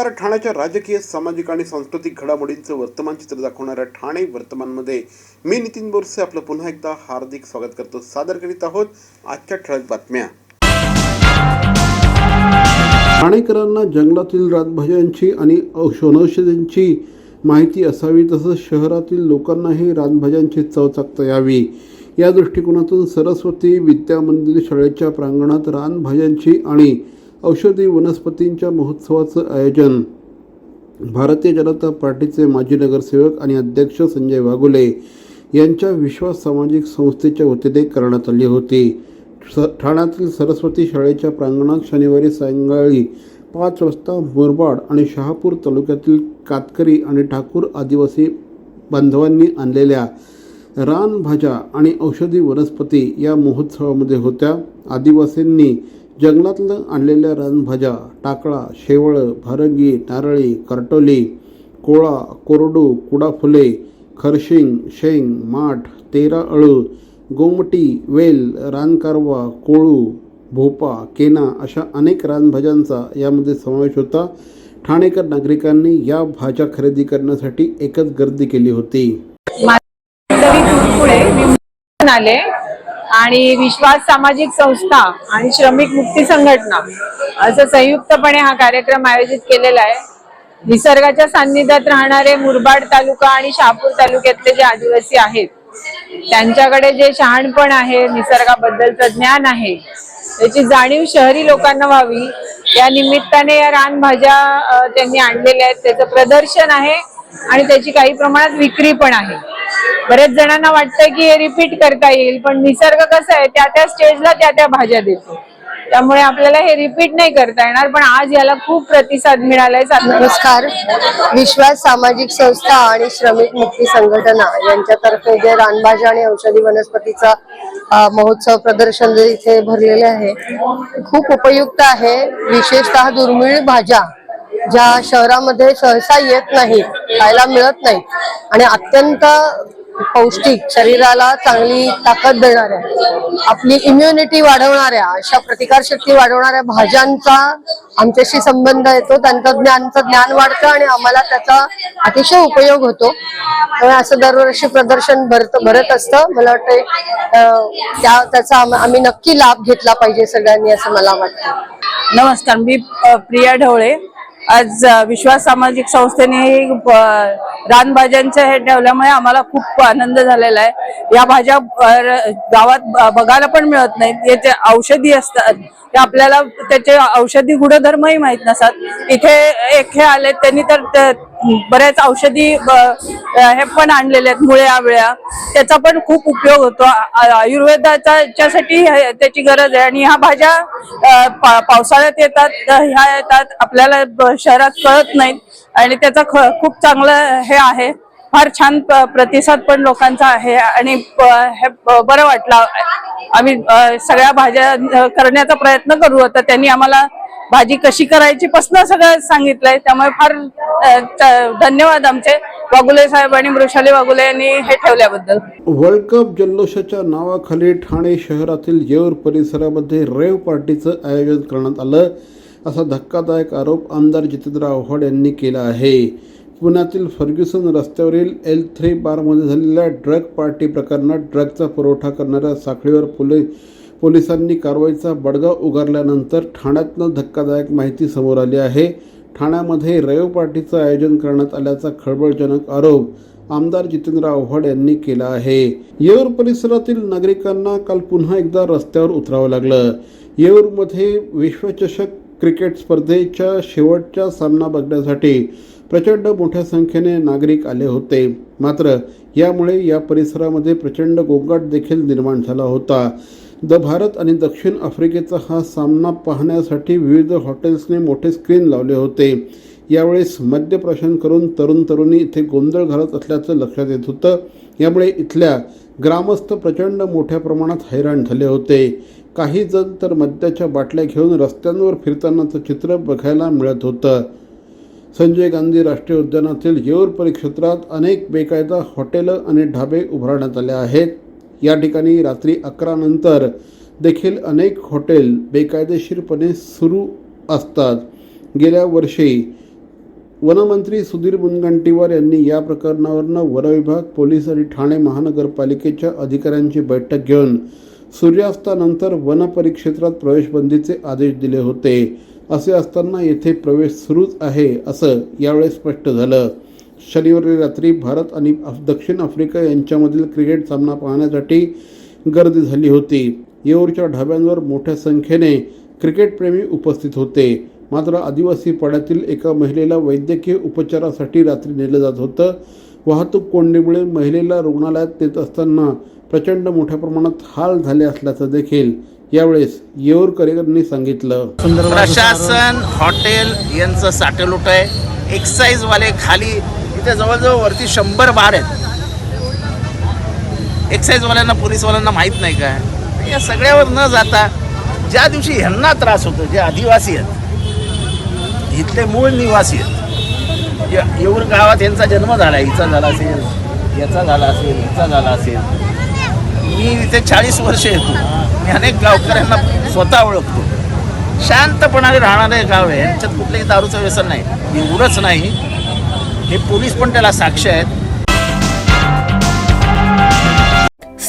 नमस्कार ठाण्याच्या राजकीय सामाजिक आणि सांस्कृतिक घडामोडींचं वर्तमान चित्र दाखवणाऱ्या ठाणे वर्तमानमध्ये मी नितीन बोरसे आपलं पुन्हा एकदा हार्दिक स्वागत करतो. सादर करीत आहोत आजच्या ठळक बातम्या. ठाणेकरांना जंगलातील रानभाज्यांची आणि औषधांची माहिती असावी तसंच शहरातील लोकांनाही रानभाज्यांची चव चाकता यावी या दृष्टिकोनातून सरस्वती विद्या मंदिर शाळेच्या प्रांगणात रानभाज्यांची आणि औषधी वनस्पतींच्या महोत्सवाचं आयोजन. भारतीय जनता पार्टीचे माजी नगरसेवक आणि अध्यक्ष संजय वाघुले यांच्या विश्वास सामाजिक संस्थेच्या वतीने करण्यात आली होती. स ठाण्यातील सरस्वती शाळेच्या प्रांगणात शनिवारी सायंकाळी पाच वाजता मुरबाड आणि शहापूर तालुक्यातील कातकरी आणि ठाकूर आदिवासी बांधवांनी आणलेल्या रानभाज्या आणि औषधी वनस्पती या महोत्सवामध्ये होत्या. आदिवासींनी जंगलातलं आणलेल्या रानभाज्या टाकळा शेवळं भारंगी नारळी करटोली कोळा कोरडू कुडाफुले खरशिंग शेंग माठ तेरा अळू गोमटी वेल रानकारवा कोळू भोपा केना अशा अनेक रानभाज्यांचा यामध्ये समावेश होता. ठाणेकर नागरिकांनी या भाज्या खरेदी करण्यासाठी एकच गर्दी केली होती. आले. आणि विश्वास सामाजिक संस्था आणि श्रमिक मुक्ती संघटना असं संयुक्तपणे हा कार्यक्रम आयोजित केलेला आहे. निसर्गाच्या सान्निध्यात राहणारे मुरबाड तालुका आणि शहापूर तालुक्यातले जे आदिवासी आहेत त्यांच्याकडे जे शहाणपण आहे निसर्गाबद्दलचं ज्ञान आहे त्याची जाणीव शहरी लोकांना व्हावी. या निमित्ताने या रानभाज्या त्यांनी आणलेल्या आहेत. त्याचं प्रदर्शन आहे आणि त्याची काही प्रमाणात विक्री पण आहे. बरेच जणांना वाटतंय की हे रिपीट करता येईल पण निसर्ग कसं आहे त्या त्या स्टेजला त्या त्या भाज्या देतो. त्यामुळे आपल्याला हे रिपीट नाही करता येणार पण आज याला खूप प्रतिसाद मिळालाय नमस्कार. विश्वास सामाजिक संस्था आणि श्रमिक मुक्ती संघटना यांच्यातर्फे जे रानभाज्या आणि औषधी वनस्पतीचा महोत्सव प्रदर्शन जे इथे भरलेले आहे खूप उपयुक्त आहे. विशेषतः दुर्मिळ भाज्या ज्या शहरामध्ये सहसा येत नाहीत खायला मिळत नाहीत. आणि अत्यंत पौष्टिक शरीराला चांगली ताकद देणाऱ्या आपली इम्युनिटी वाढवणाऱ्या अशा प्रतिकारशक्ती वाढवणाऱ्या भाज्यांचा आमच्याशी संबंध येतो. त्यांचं ज्ञानचं ज्ञान वाढतं आणि आम्हाला त्याचा अतिशय उपयोग होतो. त्यामुळे असं दरवर्षी प्रदर्शन भरत भरत असतं. मला वाटतं त्या त्याचा आम्ही नक्की लाभ घेतला पाहिजे सगळ्यांनी असं मला वाटतं. नमस्कार मी प्रिया ढवळे. आज विश्वास सामाजिक संस्थेने रानभाज्यांचं हे ठेवल्यामुळे आम्हाला खूप आनंद झालेला आहे. या भाज्या गावात बघायला पण मिळत नाहीत. याचे औषधी असतात ते आपल्याला त्याचे औषधी गुणधर्मही माहीत नसतात. इथे एक हे आले त्यांनी तर बऱ्याच औषधी हे पण आणलेले आहेत मुळ्या वेळ्या त्याचा पण खूप उपयोग होतो. आयुर्वेदाच्यासाठी आयुर्वेदाचा त्याची गरज आहे. आणि ह्या भाज्या पा- पावसाळ्यात येतात ह्या येतात. आपल्याला शहरात कळत नाहीत. आणि त्याचा ख- खूप चांगलं हे आहे. फार छान प्रतिसाद पण लोकांचा आहे आणि हे बरं वाटलं. आम्ही सगळ्या भाज्या करण्याचा प्रयत्न करू. आता त्यांनी आम्हाला भाजी कशी करायची पासन सगळं सांगितलंय. त्यामुळे फार धन्यवाद आमचे. वागुले साहेब आणि मृषाली वागुले यांनी हे ठेवल्याबद्दल. वर्ल्ड कप जल्लोषाच्या नावाखाली ठाणे शहरातील येऊर परिसरामध्ये रेव पार्टीचं आयोजन करण्यात आलं. असा धक्कादायक आरोप आमदार जितेंद्र आव्हाड यांनी केला आहे. पुण्यातील फर्ग्युसन रस्त्यावरील एल थ्री बारमध्ये झालेल्या ड्रग पार्टी प्रकरणात ड्रगचा पुरवठा करणाऱ्या साखळीवर पोलीस पोलिसांनी कारवाईचा बडगा उगारल्यानंतर ठाण्यातनं धक्कादायक माहिती समोर आली आहे. ठाण्यामध्ये रयो पार्टीचं आयोजन करण्यात आल्याचा खळबळजनक आरोप आमदार जितेंद्र आव्हाड यांनी केला आहे. येऊर परिसरातील नागरिकांना काल पुन्हा एकदा रस्त्यावर उतरावं लागलं. येऊरमध्ये विश्वचषक क्रिकेट स्पर्धेच्या शेवटचा सामना बघण्यासाठी प्रचंड मोठ्या संख्येने नागरिक आले होते. मात्र यामुळे या परिसरामध्ये प्रचंड गोंगाट देखील निर्माण झाला होता. द भारत आणि दक्षिण आफ्रिकेचा हा सामना पाहण्यासाठी विविध हॉटेल्सने मोठे स्क्रीन लावले होते. यावेळेस मद्यप्राशन करून तरुण तरुणी इथे गोंधळ घालत असल्याचं लक्षात येत होतं. यामुळे इथल्या ग्रामस्थ प्रचंड मोठ्या प्रमाणात हैराण झाले होते. काही जण तर मद्याच्या बाटल्या घेऊन रस्त्यांवर फिरतानाचं चित्र बघायला मिळत होतं. संजय गांधी राष्ट्रीय उद्यानातील येऊर परिक्षेत्रात अनेक बेकायदा हॉटेलं आणि ढाबे उभारण्यात आले आहेत. या ठिकाणी रात्री अकरा नंतर देखील अनेक हॉटेल बेकायदेशीरपणे सुरू असतात. गेल्या वर्षी वनमंत्री सुधीर मुनगंटीवार यांनी या प्रकरणावरनं वनविभाग पोलीस आणि ठाणे महानगरपालिकेच्या अधिकाऱ्यांची बैठक घेऊन सूर्यास्तानंतर वन परिक्षेत्रात प्रवेशबंदीचे आदेश दिले होते. असे असताना येथे प्रवेश सुरूच आहे असं यावेळी स्पष्ट झालं. शनिवारी रात्री भारत आणि दक्षिण आफ्रिका यांच्यामधील क्रिकेट सामना पाहण्यासाठी गर्दी झाली होती. येऊरच्या ढाब्यांवर मोठ्या संख्येने क्रिकेटप्रेमी उपस्थित होते. मात्र आदिवासी पाड्यातील एका महिलेला वैद्यकीय उपचारासाठी रात्री नेलं जात होतं. वाहतूक कोंडीमुळे महिलेला रुग्णालयात नेत असताना प्रचंड मोठ्या प्रमाणात हाल झाले असल्याचं देखील यावेळेस येऊरकरेकरांनी सांगितलं. प्रशासन हॉटेल यांचं साठेलोट आहे. एक्साईजवाले खाली इथे जवळजवळ वरती शंभर बार आहेत. एक्साईजवाल्यांना पोलीसवाल्यांना माहीत नाही काय. या सगळ्यावर न जाता ज्या दिवशी ह्यांना त्रास होतो जे आदिवासी आहेत इथले मूळ निवासी आहेत. येऊर गावात यांचा जन्म झाला हिचा झाला असेल याचा झाला असेल हिचा झाला असेल. मी इथे चाळीस वर्ष येतो. मी अनेक गावकऱ्यांना स्वतः ओळखतो. शांतपणाने राहणारे गाव आहे. यांच्यात कुठलंही दारूचं व्यसन नाही. एवढंच नाही. हे पोलीस पण त्याला साक्ष आहेत.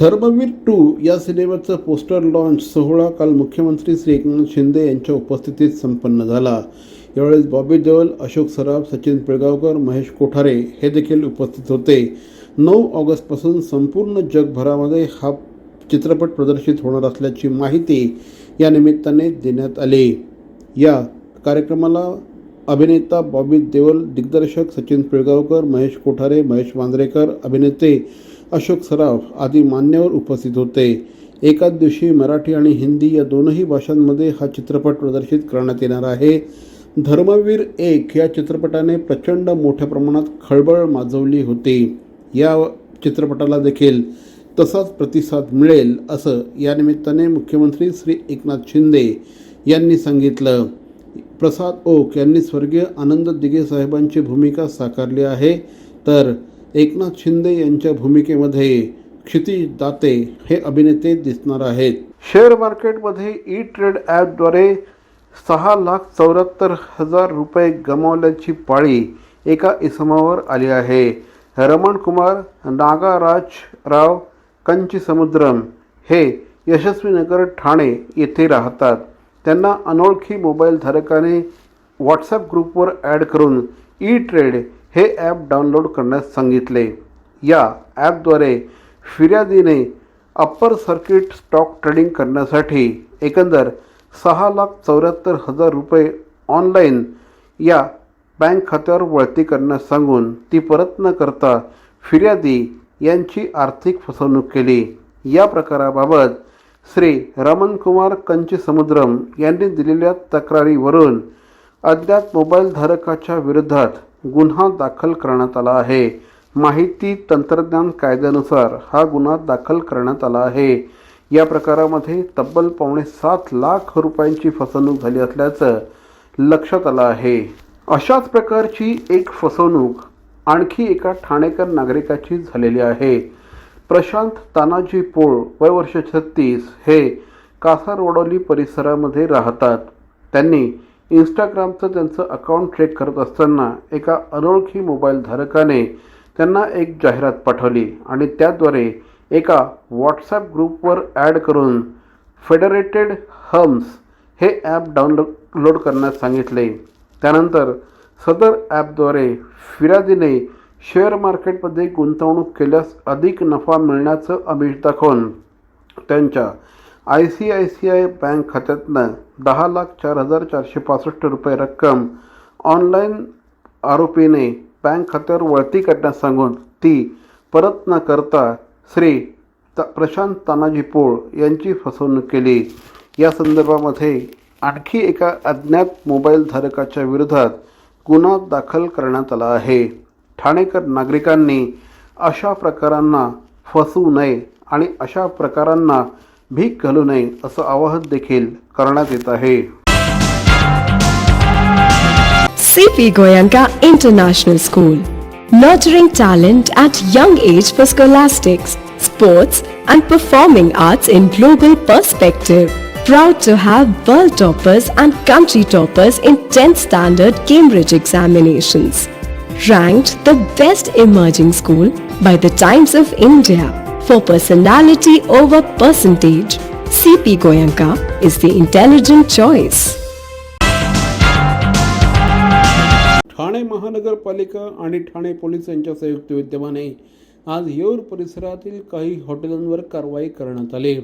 धर्मवीर टू या सिनेमाचं पोस्टर लॉन्च सोहळा काल मुख्यमंत्री श्री एकनाथ शिंदे यांच्या उपस्थितीत संपन्न झाला. यावेळेस बॉबी देवल अशोक सराफ सचिन पिळगावकर महेश कोठारे हे देखील उपस्थित होते. नऊ ऑगस्टपासून संपूर्ण जगभरामध्ये हा चित्रपट प्रदर्शित होणार असल्याची माहिती या निमित्ताने देण्यात आली. या कार्यक्रमाला अभिनेता बॉबी देओल दिग्दर्शक सचिन पिळगावकर महेश कोठारे महेश मांजरेकर अभिनेते अशोक सराफ आदी मान्यवर उपस्थित होते. एकाच दिवशी मराठी आणि हिंदी या दोनही भाषांमध्ये हा चित्रपट प्रदर्शित करण्यात येणार आहे. धर्मवीर एक या चित्रपटाने प्रचंड मोठ्या प्रमाणात खळबळ माजवली होती. या चित्रपटाला देखील तसाच प्रतिसाद मिळेल असं यानिमित्ताने मुख्यमंत्री श्री एकनाथ शिंदे यांनी सांगितलं. प्रसाद ओक यांनी स्वर्गीय आनंद दिघे साहेबांची भूमिका साकारली आहे. तर एकनाथ शिंदे यांच्या भूमिकेमध्ये क्षितिज दाते हे अभिनेते दिसणार आहेत. शेअर मार्केटमध्ये ई ट्रेड ॲपद्वारे सहा लाख चौऱ्याहत्तर हजार रुपये गमावल्याची पाळी एका इसमावर आली आहे. रमण कुमार नागाराजराव कंची समुद्रम हे यशस्वीनगर ठाणे येथे राहतात. त्यांना अनोळखी मोबाईल धारकाने व्हॉट्सॲप ग्रुपवर ॲड करून ई ट्रेड हे ॲप डाउनलोड करण्यास सांगितले. या ॲपद्वारे फिर्यादीने अप्पर सर्किट स्टॉक ट्रेडिंग करण्यासाठी एकंदर सहा लाख चौऱ्याहत्तर हजार रुपये ऑनलाईन या बँक खात्यावर वळती करण्यास सांगून ती परत न करता फिर्यादी यांची आर्थिक फसवणूक केली. या प्रकाराबाबत श्री रमणकुमार कंचसमुद्रम यांनी दिलेल्या तक्रारीवरून अज्ञात मोबाईलधारकाच्या विरोधात गुन्हा दाखल करण्यात आला आहे. माहिती तंत्रज्ञान कायद्यानुसार हा गुन्हा दाखल करण्यात आला आहे. या प्रकारामध्ये तब्बल पावणे सात लाख रुपयांची फसवणूक झाली असल्याचं लक्षात आलं आहे. अशाच प्रकारची एक फसवणूक आणखी एका ठाणेकर नागरिकाची झालेली आहे. प्रशांत तानाजी पोळ वय वर्ष छत्तीस हे कासारवडोली परिसरामध्ये राहतात. त्यांनी इंस्टाग्रामचं त्यांचं अकाउंट चेक करत असताना एका अनोळखी मोबाईल धारकाने त्यांना एक जाहिरात पाठवली आणि त्याद्वारे एका व्हॉट्सॲप ग्रुपवर ॲड करून फेडरेटेड हम्स हे ॲप डाउनलोड करण्यास सांगितले. त्यानंतर सदर ॲपद्वारे फिरादीने शेअर मार्केटमध्ये गुंतवणूक केल्यास अधिक नफा मिळण्याचं अमिष दाखवून त्यांच्या I C I C I bank खात्यातनं दहा लाख चार हजार चारशे पासष्ट रुपये रक्कम ऑनलाईन आरोपीने बँक खात्यावर वळती करण्यास सांगून ती परत न करता श्री त प्रशांत तानाजी पोळ यांची फसवणूक केली. या संदर्भामध्ये आणखी एका अज्ञात मोबाईल धारकाच्या विरोधात गुन्हा दाखल करण्यात आला आहे. ठाणेकर नागरिकांनी अशा प्रकारांना फसवू नये आणि अशा प्रकारांना भीक घालू नये असं आवाहन देखील करण्यात येत आहे CP Goyanka International School. Nurturing talent at young age for scholastics, sports, and performing arts in global perspective. Proud to have world toppers and country toppers in 10th standard Cambridge examinations. Ranked the best emerging school by the Times of India For personality over percentage. CP Goyanka is the intelligent choice. Thane महानगरपालिका आणि Thane police यांच्या संयुक्त विद्यमाने आज येऊर परिसरातील काही हॉटेलांवर कारवाई करण्यात आली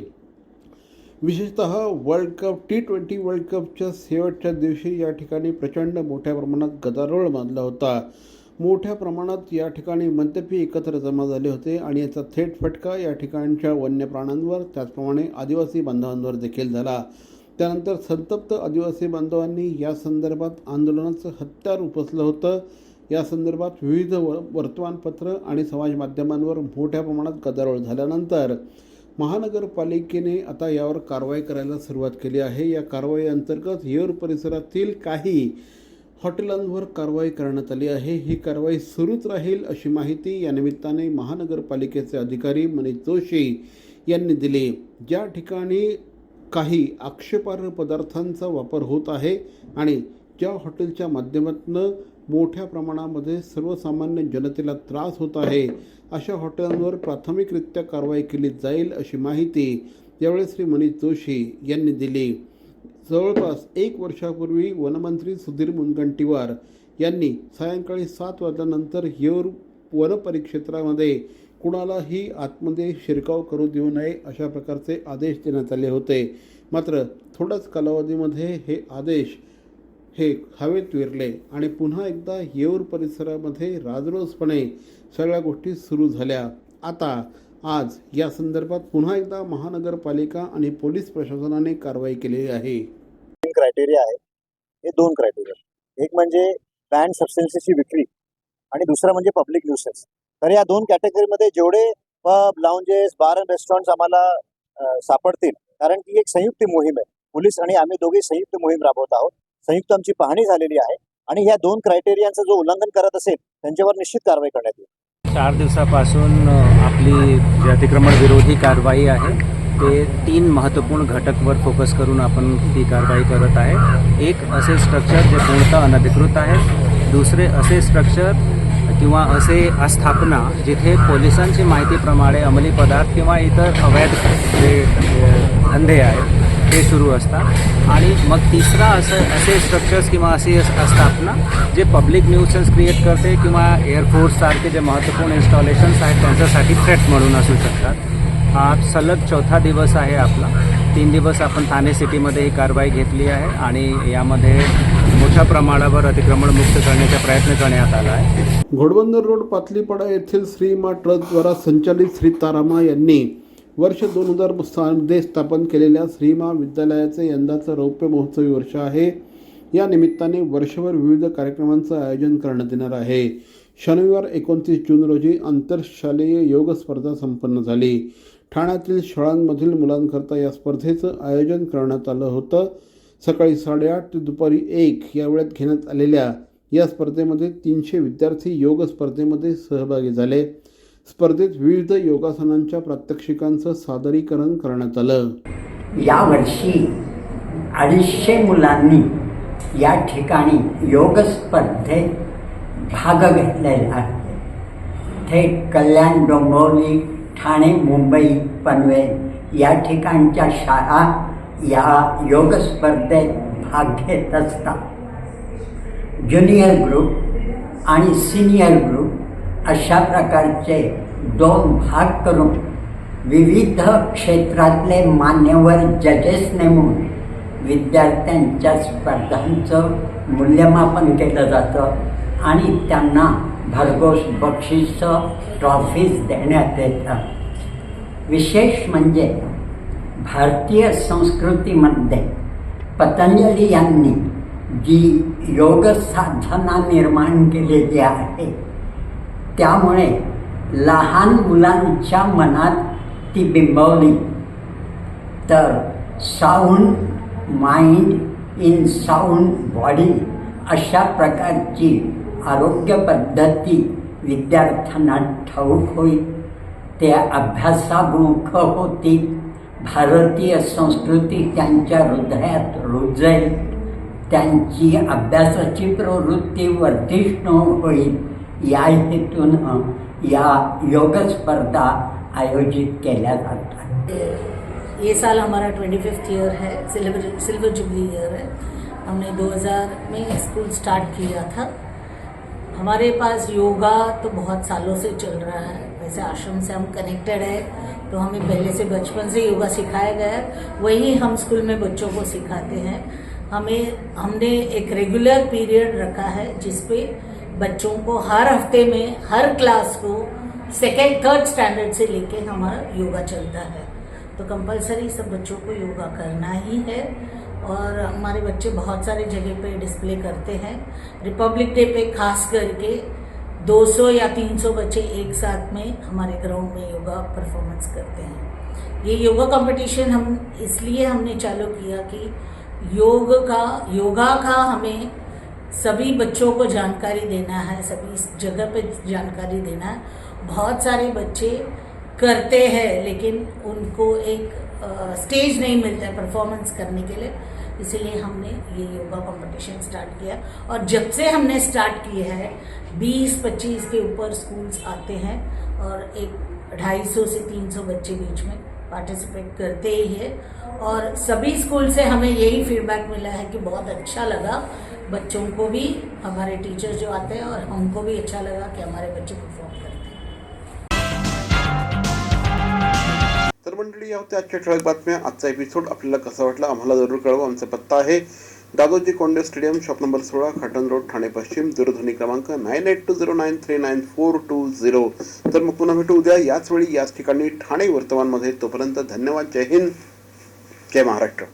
विशेषत world cup T twenty world कपच्या शेवटच्या दिवशी या ठिकाणी प्रचंड मोठ्या प्रमाणात गदारोळ बांधला होता मोठ्या प्रमाणात या ठिकाणी मद्यपी एकत्र जमा झाले होते आणि याचा थेट फटका या ठिकाणच्या वन्य प्राण्यांवर त्याचप्रमाणे आदिवासी बांधवांवर देखील झाला. त्यानंतर संतप्त आदिवासी बांधवांनी या संदर्भात आंदोलनाचं हत्यार उपसलं होतं. या संदर्भात विविध व वर्तमानपत्र आणि समाज माध्यमांवर मोठ्या प्रमाणात गदारोळ झाल्यानंतर महानगरपालिकेने आता यावर कारवाई करायला सुरुवात केली आहे. या कारवाई अंतर्गत येऊर परिसरातील काही हॉटेलांवर कारवाई करण्यात आली आहे. ही कारवाई सुरूच राहील अशी माहिती या निमित्ताने महानगरपालिकेचे अधिकारी मनीष जोशी यांनी दिली. ज्या ठिकाणी काही आक्षेपार्ह पदार्थांचा वापर होत आहे आणि ज्या हॉटेलच्या माध्यमातून मोठ्या प्रमाणामध्ये सर्वसामान्य जनतेला त्रास होत आहे अशा हॉटेलांवर प्राथमिकरित्या कारवाई केली जाईल अशी माहिती यावेळी श्री मनीष जोशी यांनी दिली. जवळपास एक वर्षापूर्वी वनमंत्री सुधीर मुनगंटीवार यांनी सायंकाळी सात वाजल्यानंतर येऊर वनपरिक्षेत्रामध्ये कुणालाही आतमध्ये शिरकाव करू देऊ नये अशा प्रकारचे आदेश देण्यात आले होते. मात्र थोड्याच कालावधीमध्ये हे आदेश हे हवेत विरले आणि पुन्हा एकदा येऊर परिसरामध्ये राजरोसपणे सगळ्या गोष्टी सुरू झाल्या. आता आज या संदर्भात पुन्हा एकदा महानगरपालिका आणि पोलीस प्रशासनाने कारवाई केलेली आहे. तीन क्रायटेरिया आहे हे दोन क्रायटेरिया एक म्हणजे बॅन सबस्टन्सेसची विक्री आणि दुसरं म्हणजे पब्लिक न्यूसेस तर या दोन कॅटेगरीमध्ये जेवढे pub lounges bar and restaurants आम्हाला सापडतील कारण की एक संयुक्त मोहीम आहे. पोलीस आणि आम्ही दोघे संयुक्त मोहीम राबवत आहोत. संयुक्त आमची पाहणी झालेली आहे आणि या दोन क्रायटेरियांचं जो उल्लंघन करत असेल त्यांच्यावर निश्चित कारवाई करण्यात येईल. चार दिवसापासून आपली जे अतिक्रमण विरोधी कारवाई आहे ते तीन महत्त्वपूर्ण घटकवर फोकस करून आपण ती कारवाई करत आहे. एक असे स्ट्रक्चर जे पूर्णतः अनधिकृत आहे दुसरे असे स्ट्रक्चर किंवा असे आस्थापना जिथे पोलिसांची माहितीप्रमाणे अंमली पदार्थ किंवा इतर अवैध जे धंदे आहेत हे सुरू असतात. आणि मग तिसरा असं असे स्ट्रक्चर्स किंवा असे अस- आस्थापना जे पब्लिक न्यूसन्स क्रिएट करते किंवा एअरफोर्ससारखे जे महत्त्वपूर्ण इन्स्टॉलेशन्स आहेत त्यांच्यासाठी थ्रेट म्हणून असू शकतात. हा सलग चौथा दिवस आहे आपला. तीन दिवस आपण ठाणे सिटीमध्ये ही कारवाई घेतली आहे आणि यामध्ये मोठ्या प्रमाणावर अतिक्रमण मुक्त करण्याचा प्रयत्न करण्यात आला आहे. घोडबंदर रोड पातलीपाडा येथील श्रीमा ट्रस्टद्वारा संचालित श्री तारामा यांनी वर्ष दोन हजारमध्ये स्थापन केलेल्या श्रीमा विद्यालयाचे यंदाचं रौप्य महोत्सवी वर्ष आहे. या निमित्ताने वर्षभर विविध कार्यक्रमांचं आयोजन करण्यात येणार आहे. शनिवार एकोणतीस जून रोजी आंतरशालेय योग स्पर्धा संपन्न झाली. ठाण्यातील शाळांमधील मुलांकरता या स्पर्धेचं आयोजन करण्यात आलं होतं. सकाळी साडेआठ ते दुपारी एक या वेळेत घेण्यात आलेल्या या स्पर्धेमध्ये तीनशे विद्यार्थी योग स्पर्धेमध्ये सहभागी झाले. स्पर्धेत विविध योगासनांच्या प्रात्यक्षिकांचं सादरीकरण करण्यात आलं. यावर्षी अडीचशे मुलांनी या ठिकाणी योग स्पर्धेत भाग घेतलेला आहे. थेट कल्याण डोंबिवली ठाणे मुंबई पनवेल या ठिकाणच्या शाळा या योग स्पर्धेत भाग घेत असतात. ज्युनियर ग्रुप आणि सिनियर ग्रुप अशा प्रकारचे दोन भाग करून विविध क्षेत्रातले मान्यवर जजेस नेमून विद्यार्थ्यांच्या स्पर्धांचं मूल्यमापन केलं जातं आणि त्यांना भरघोस बक्षिसं ट्रॉफीज देण्यात येतात विशेष म्हणजे भारतीय संस्कृतीमध्ये पतंजली यांनी जी योग साधना निर्माण केलेली आहे त्यामुळे लहान मुलांच्या मनात ती बिंबवली. तर sound mind in sound body अशा प्रकारची आरोग्य पद्धती विद्यार्थ्यांना ठाऊक होईल. ते अभ्यासामुख होतील. भारतीय संस्कृती त्यांच्या हृदयात रुजेल त्यांची अभ्यासाची प्रवृत्ती वर्धिष्णू होईल. या हेतून या योग स्पर्धा आयोजित केल्या जातात. ये साल हमारा ट्वेंटी फिफ्थ ईयर है, सिल्वर सिल्वर जुबली ईयर है। हमने 2000 में स्कूल स्टार्ट किया था। हमारे पास योगा तो बहुत सालों से चल रहा है। वैसे आश्रम से हम कनेक्टेड है तो हमें पहले से बचपन से योगा सिखाया गया है। वही हम स्कूल में बच्चों को सिखाते हैं। हमें, हमने एक रेगुलर पीरियड रखा है जिस पे बच्चों को हर हफ़्ते में, हर क्लास को सेकेंड थर्ड स्टैंडर्ड से लेके हमारा योगा चलता है। तो कंपलसरी सब बच्चों को योगा करना ही है और हमारे बच्चे बहुत सारे जगह पे डिस्प्ले करते हैं। रिपब्लिक डे पे खास करके 200 या 300 बच्चे एक साथ में हमारे ग्राउंड में योगा परफॉर्मेंस करते हैं। ये योगा कंपटीशन हम, इसलिए हमने चालू किया कि योग का, योगा का हमें सभी बच्चों को जानकारी देना है सभी जगह पे जानकारी देना है। बहुत सारे बच्चे करते हैं लेकिन उनको एक आ, स्टेज नहीं मिलता है परफॉर्मेंस करने के लिए। इसीलिए हमने ये योगा कंपटीशन स्टार्ट किया। और जब से हमने स्टार्ट किया है 20-25 के ऊपर स्कूल्स आते हैं और एक 250 से 300 बच्चे बीच में पार्टिसिपेट करते ही है। और सभी स्कूल से हमें यही फीडबैक मिला है कि बहुत अच्छा लगा। बच्चों को भी हमारे टीचर जो आते हैं और हमको भी अच्छा लगा कि हमारे बच्चे परफॉर्म करते हैं। तर मंडळी या होत्या आजच्या ठळक बातम्या. आजचा एपिसोड आपल्याला कसा वाटला आम्हाला जरूर कळवा. आमचा पत्ता आहे Dadoji Konde stadium shop number सोळा खाटन रोड ठाणे पश्चिम दूरध्वनी क्रमांक nine eight two zero nine three nine four two zero तर मग पुन्हा भेटू उद्या. याच वेळी याच ठिकाणी ठाणे वर्तमानमध्ये. तोपर्यंत धन्यवाद. जय हिंद. जय महाराष्ट्र.